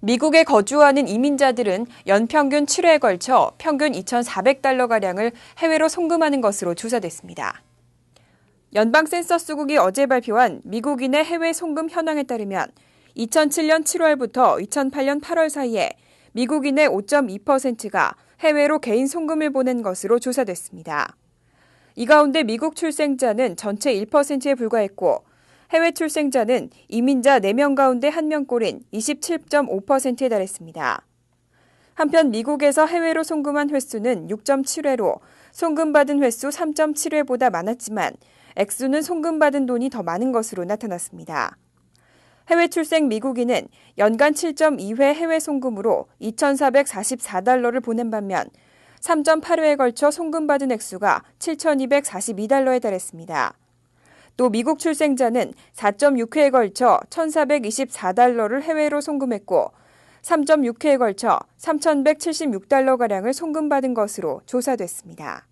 미국에 거주하는 이민자들은 연평균 7회에 걸쳐 평균 2,400달러가량을 해외로 송금하는 것으로 조사됐습니다. 연방 센서스국이 어제 발표한 미국인의 해외 송금 현황에 따르면 2007년 7월부터 2008년 8월 사이에 미국인의 5.2%가 해외로 개인 송금을 보낸 것으로 조사됐습니다. 이 가운데 미국 출생자는 전체 1%에 불과했고 해외 출생자는 이민자 4명 가운데 1명꼴인 27.5%에 달했습니다. 한편 미국에서 해외로 송금한 횟수는 6.7회로 송금받은 횟수 3.7회보다 많았지만 액수는 송금받은 돈이 더 많은 것으로 나타났습니다. 해외 출생 미국인은 연간 7.2회 해외 송금으로 2,444달러를 보낸 반면 3.8회에 걸쳐 송금받은 액수가 7,242달러에 달했습니다. 또 미국 출생자는 4.6회에 걸쳐 1,424달러를 해외로 송금했고 3.6회에 걸쳐 3,176달러가량을 송금받은 것으로 조사됐습니다.